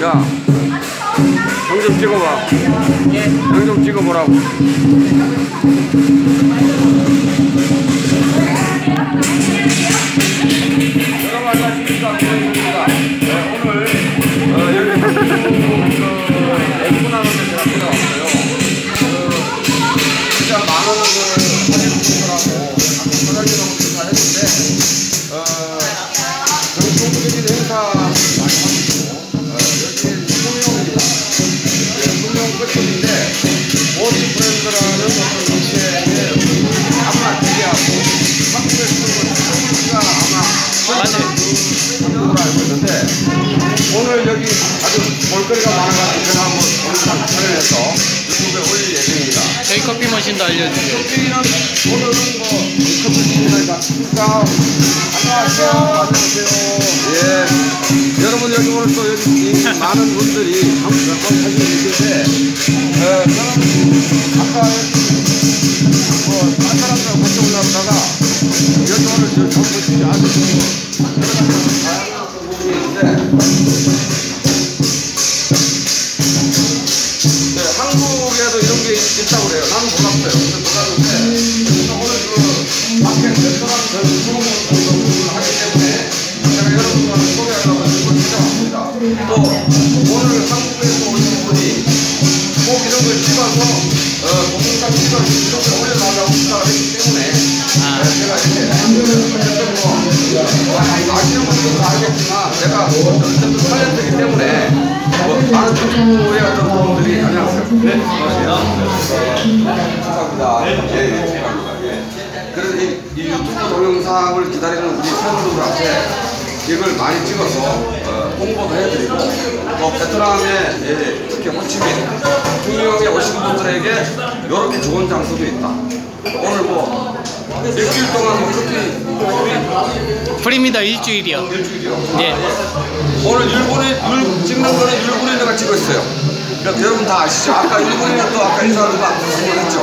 야, 형좀 찍어봐. 형좀 찍어보라고. 네, 소명 끝 커피 머신도 알려주세요. 안녕하세요. 안녕하세요. 예. 여러분 여기 오늘 또 여기 이 많은 분들이 한번 몇번 사진 있는데 어, 저는 아까 뭐 다른 사람들하고 같이 올라오다가 여기 오늘 저 정보실이 아주 다양한 부분이 있는데 정부의 어떤 분들이 안녕하세요. 네, 안녕하세요. 감사합니다. 예, 예, 감사합니다. 예. 그래서 이, 이 유튜브 동영상을 기다리는 우리 팬분들한테 이걸 많이 찍어서 어, 홍보도 해드리고 또 베트남의 예, 특히 호치민 중용에 오신 분들에게 이렇게 좋은 장소도 있다. 오늘 뭐 일주일 동안 뭐 커피 프리입니다, 일주일이요. 일주일이요. 네. 오늘 일본에 일 찍는 거는 일본에 내가 찍었어요. 그러니까 여러분 다 아시죠? 아까 일본에 또 아까 인사하는 거 했죠.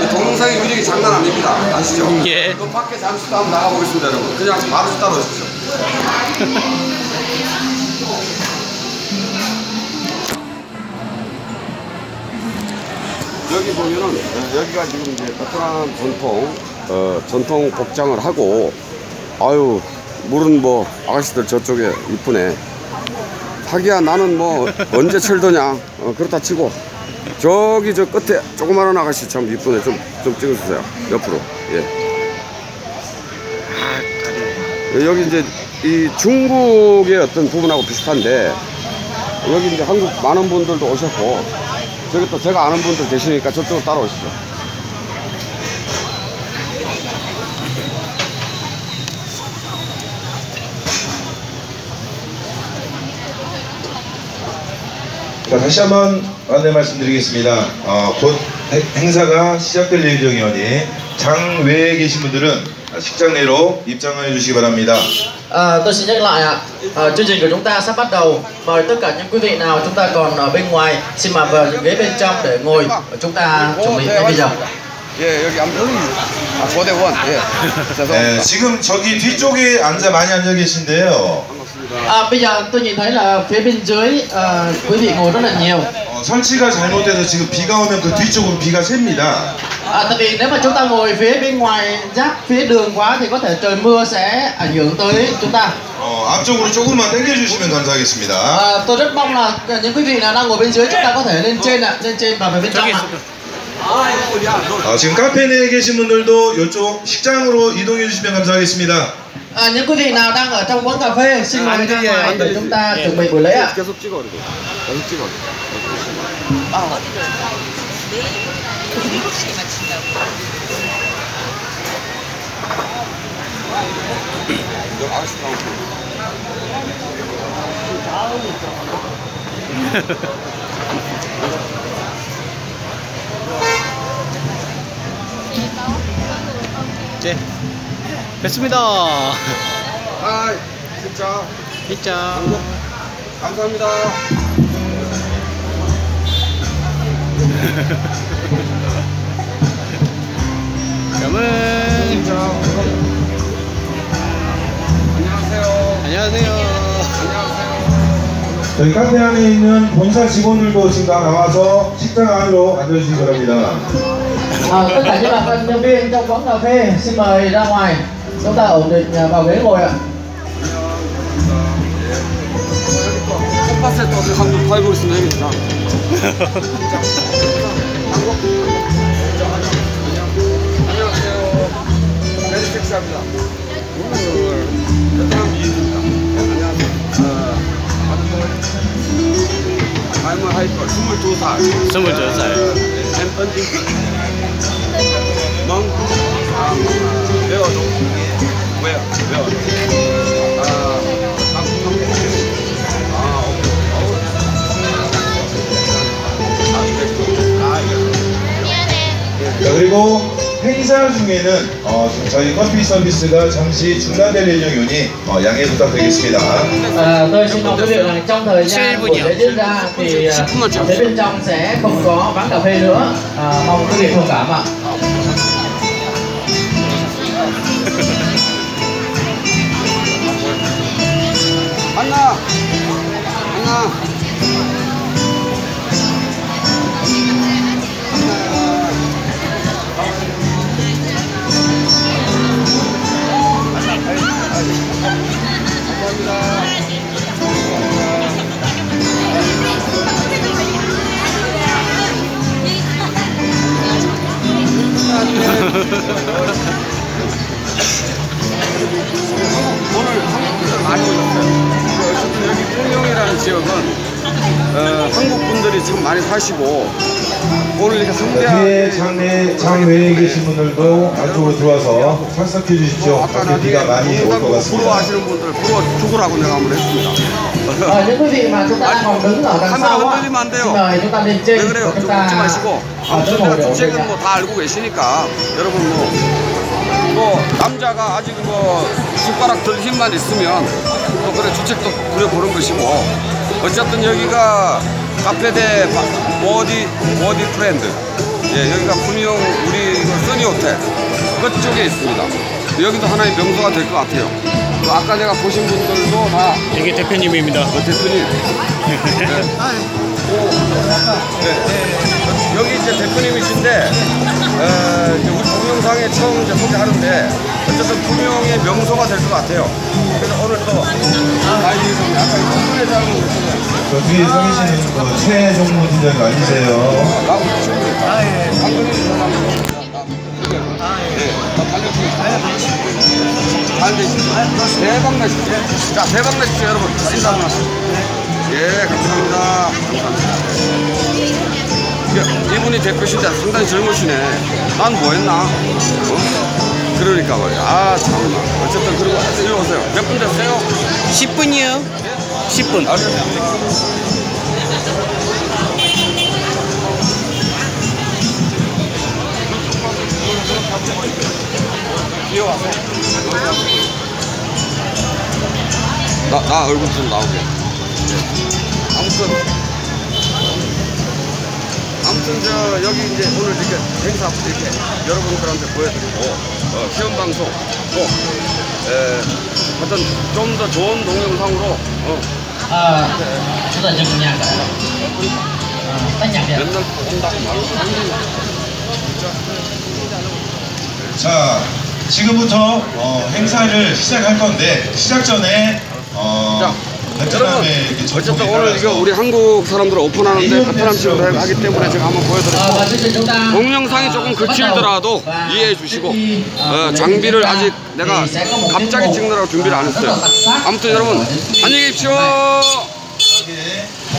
그 동영상의 위력이 장난 아닙니다. 아시죠? 예. 그 밖에 잠시 또 한번 나가보겠습니다, 여러분. 그냥 바로 따라오십시오. 여기 보면은 어, 여기가 지금 이제 베트남 전통 어, 전통 복장을 하고 아유 물은 뭐 아가씨들 저쪽에 이쁘네 하기야 나는 뭐 언제 철도냐? 어, 그렇다 치고 저기 저 끝에 조그마한 아가씨 참 이쁘네. 좀, 좀 찍어주세요. 옆으로. 예. 여기 이제 이 중국의 어떤 부분하고 비슷한데 여기 이제 한국 많은 분들도 오셨고 저기 또 제가 아는 분들 계시니까 저쪽으로 따라오시죠. 자, 다시 한번 안내 말씀드리겠습니다. 어, 곧 해- 행사가 시작될 예정이오니 장외에 계신 분들은 식장 내로 입장해 주시기 바랍니다. À, tôi xin nhắc lại ạ, à, chương trình của chúng ta sắp bắt đầu. Mời tất cả những quý vị nào chúng ta còn ở bên ngoài xin mời vào những ghế bên trong để ngồi. Chúng ta chuẩn bị ngay bây giờ. 예, 여기 암튼 아, 고대원. 예. 네. 지금 저기 뒤쪽에 앉아 많이 앉아 계신데요. 반갑습니다. À, bây giờ tôi nhìn thấy là phía bên dưới à, quý vị ngồi rất là nhiều. 어, 설치가 잘못돼서 지금 비가 오면 그 뒤쪽은 비가 셉니다. À, tại vì nếu mà chúng ta ngồi phía bên ngoài giáp phía đường quá thì có thể trời mưa sẽ ảnh hưởng tới chúng ta. 어, 앞쪽으로 조금만 당겨주시면 감사하겠습니다. À, tôi rất mong là những quý vị nào đang ngồi bên dưới chúng ta có thể lên trên ạ, lên trên và về bên trong 저기 ạ. 어, 지금 카페 내에 계신 분들도 이쪽 식장으로 이동해 주시면 감사하겠습니다. À, những quý vị nào đang ở trong quán cà phê xin mời ra ngoài để chúng ta chuẩn bị buổi lễ ạ. 계 됐습니다. 아, 진짜 진짜. 감사합니다. 그러면 진짜. 안녕하세요. 안녕하세요. 저희 카페 안에 있는 본사 직원들도 지금 다 나와서 식당 안으로 앉아주시기 바랍니다. À, tất cả những con nhân viên trong quán cà phê xin mời ra ngoài chúng ta ổn định vào ghế ngồi ạ 텃밭에 또 한국 팔고 있으면 되겠다. 안녕하세요. 메리 섹스합니다. 베트남 미인입니다. 안녕하세요. 어, I'm a hyper. 22살. 22살. Ở à à không à 자 그리고 행사 중에는 어, 저희 커피 서비스가 잠시 중단될 예정이오니 어, 양해 부탁드리겠습니다. à, tôi xin mong quý vị là trong thời gian buổi lễ diễn ra thì à, phía bên trong sẽ không có quán cà phê nữa à, mong quý vị thông cảm ạ 안나. 안나. 오늘 지역은 어, 한국 분들이 지금 많이 사시고 오늘 이렇게 자, 성대하게 뒤에 장내 장외에 계신 분들도 안쪽으로 들어와서 착석해 주십시오. 아까 비가 많이 올 것 같습니다. 부러워하시는 분들 부러워 죽으라고 내가 한번 했습니다. à, những quý vị mà chúng ta đang còn đứng ở đằng 카메라 sau á 흔들리면 안 돼요. xin mời chúng ta lên 왜 trên 그래요? 좀 ta 웃지 마시고 à, 아무튼 đứng ngồi 내가 để ổn định 주책은 ạ. 뭐 다 알고 계시니까 여러분 뭐, 뭐 남자가 아직 뭐 숟가락 들 힘만 있으면 또 그래 주책도 부려보는 것이고 어쨌든 여기가 카페대 바- 워디 워디 프렌드 예 여기가 분명 우리 그 써니 호텔 그쪽에 있습니다 여기도 하나의 명소가 될 것 같아요 또 아까 내가 보신 분들도 다 이게 대표님입니다. 어, 대표님. 네. 오, 네. 여기 이제 대표님이신데, 어, 이제 우리 동영상에 처음 이제 소개하는데, 어쨌든 분명의 명소가 될 것 같아요. 그래서 오늘 또, 아이들이 아까 이 건물회장을 오셨어요. 저 뒤에 서 계시는 그 최종무 팀장님 아니세요? 나하고 친구니까. 아, 예. 네, 되십시오. 대박 나십시오. 자, 대박 나십시오, 여러분. 인사 한번 하세요. 예, 감사합니다. 감사합니다. 야, 이분이 대표신데 상당히 젊으시네. 난 뭐 했나? 어? 그러니까 말이야. 아, 참나. 어쨌든, 그리고 이리 오세요. 몇 분 됐어요? 10분이요. 10분. 뛰어와서. 나, 나 얼굴 좀 나오게. 네. 아무튼. 아무튼 저 여기 이제 오늘 이렇게 행사 이렇게 여러분들한테 보여드리고 어, 시험 방송 또 에, 하여튼 좀 더 좋은 동영상으로 어, đi ạ. 맨날 또 온다고 말로 하는 자, 지금부터 어, 행사를 시작할 건데 시작 전에 어, 자, 여러분 어쨌든 오늘 이거 우리 한국 사람들 오픈하는데 베트남 친구들 하기 때문에 제가 한번 보여드렸고 ta 동영상이 조금 đầu. Và 이해해 주시고 어, 장비를 아직 내가 tiết 갑자기 찍느라고 준비를 안 했어요. 아무튼 여러분 안녕히 계십시오